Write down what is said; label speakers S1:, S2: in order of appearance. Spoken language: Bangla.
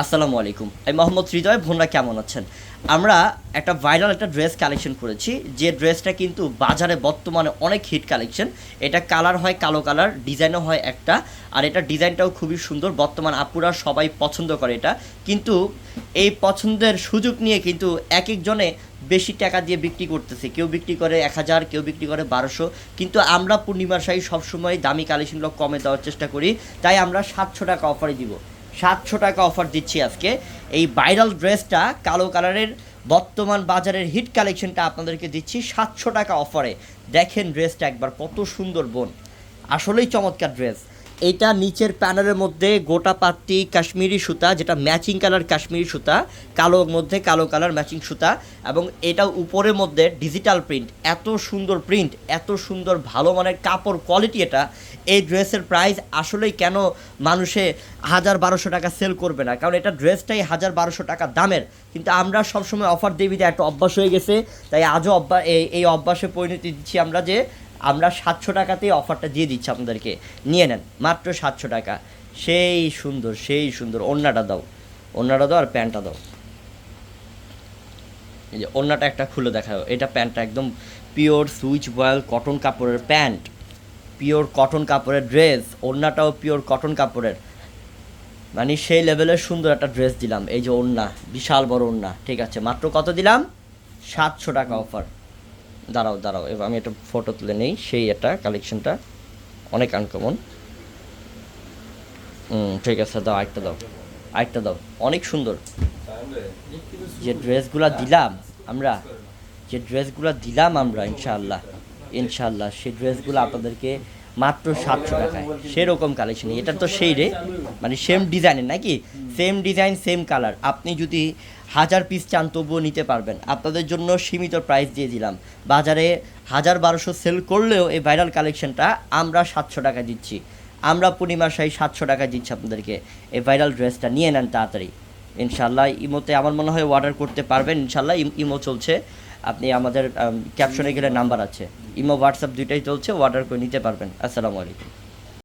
S1: আসসালামু আলাইকুম। আমি মোহাম্মদ হৃদয় ভোনরা কেমন আছেন? আমরা একটা ভাইরাল একটা ড্রেস কালেকশন করেছি। যে ড্রেসটা কিন্তু বাজারে বর্তমানে অনেক হিট কালেকশন এটা কালার হয় কালো কালার ডিজাইনও হয় একটা। আর এটা ডিজাইনটাও খুবই সুন্দর। বর্তমান আপুরা সবাই পছন্দ করে এটা। কিন্তু এই পছন্দের সুযোগ নিয়ে কিন্তু এক একজনে বেশি টাকা দিয়ে বিক্রি করতেছে। কেউ বিক্রি করে এক হাজার, কেউ বিক্রি করে বারোশো। কিন্তু আমরা পূর্ণিমার শাহী সবসময় দামি কালেকশনগুলো কমে দেওয়ার চেষ্টা করি। তাই আমরা সাতশো টাকা অফারে দিব। সাতশো টাকা অফার দিচ্ছি আজকে। এই ভাইরাল ড্রেসটা কালো কালারের বর্তমান বাজারের হিট কালেকশনটা আপনাদেরকে দিচ্ছি সাতশো টাকা অফারে দেখেন ড্রেসটা একবার কত সুন্দর বোন। আসলেই চমৎকার ড্রেস এইটা নিচের প্যানেলের মধ্যে গোটা পাত্তি কাশ্মীরি সুতা, যেটা ম্যাচিং কালার কাশ্মীরি সুতা কালোর মধ্যে কালো কালার ম্যাচিং সুতা, এবং এটা উপরের মধ্যে ডিজিটাল প্রিন্ট এত সুন্দর প্রিন্ট এত সুন্দর ভালো মানের কাপড় কোয়ালিটি এটা। এই ড্রেসের প্রাইস আসলেই কেন মানুষে হাজার বারোশো টাকা সেল করবে না? কারণ এটা ড্রেসটাই হাজার বারোশো টাকা দামের। কিন্তু আমরা সবসময় অফার দেবি যে একটা অভ্যাস হয়ে গেছে। তাই আজও অভ্যাস এই অভ্যাসে পরিণতি দিচ্ছি আমরা যে আমরা সাতশো টাকাতেই অফারটা দিয়ে দিচ্ছি আপনাদেরকে। নিয়ে নেন, মাত্র সাতশো টাকা। সেই সুন্দর সেই সুন্দর ওড়নাটা দাও। ওড়নাটা দাও আর প্যান্টটা দাও। এই যে ওড়নাটা একটা খুলে দেখাও। এটা প্যান্টটা একদম পিওর সুইচ বয়েল কটন কাপড়ের প্যান্ট। পিওর কটন কাপড়ের ড্রেস ওড়নাটাও পিওর কটন কাপড়ের। মানে সেই লেভেলের সুন্দর একটা ড্রেস দিলাম। এই যে ওড়না, বিশাল বড় ওড়না। ঠিক আছে, মাত্র কত দিলাম? সাতশো টাকা অফার দাঁড়াও দাঁড়াও, এবার আমি একটা ফটো তুলে নেই, সেই একটা কালেকশনটা অনেক আনকমন ঠিক আছে, দাও, আরেকটা দাও আরেকটা দাও, অনেক সুন্দর। যে ড্রেসগুলো দিলাম আমরা, যে ড্রেসগুলো দিলাম আমরা, ইনশাআল্লাহ ইনশাআল্লাহ, সেই ড্রেসগুলো আপনাদেরকে মাত্র সাতশো টাকায়। সেরকম কালেকশন এটা তো সেই রে মানে সেম ডিজাইনের নাকি? সেম ডিজাইন সেম কালার আপনি যদি হাজার পিস চান, তবুও নিতে পারবেন। আপনাদের জন্য সীমিত প্রাইস দিয়ে দিলাম। বাজারে হাজার বারোশো সেল করলেও এই ভাইরাল কালেকশনটা আমরা সাতশো টাকা দিচ্ছি। আমরা পূর্ণিমার সাই সাতশো টাকা দিচ্ছি আপনাদেরকে। এই ভাইরাল ড্রেসটা নিয়ে নেন তাড়াতাড়ি। ইনশাল্লাহ ইমোতে আমার মনে হয় অর্ডার করতে পারবেন। ইনশাল্লাহ ইমো চলছে। আপনি আমাদের ক্যাপশনে গেলে নাম্বার আছে। ইমো হোয়াটসঅ্যাপ দুইটাই চলছে অর্ডার করে নিতে পারবেন। আসসালামু আলাইকুম।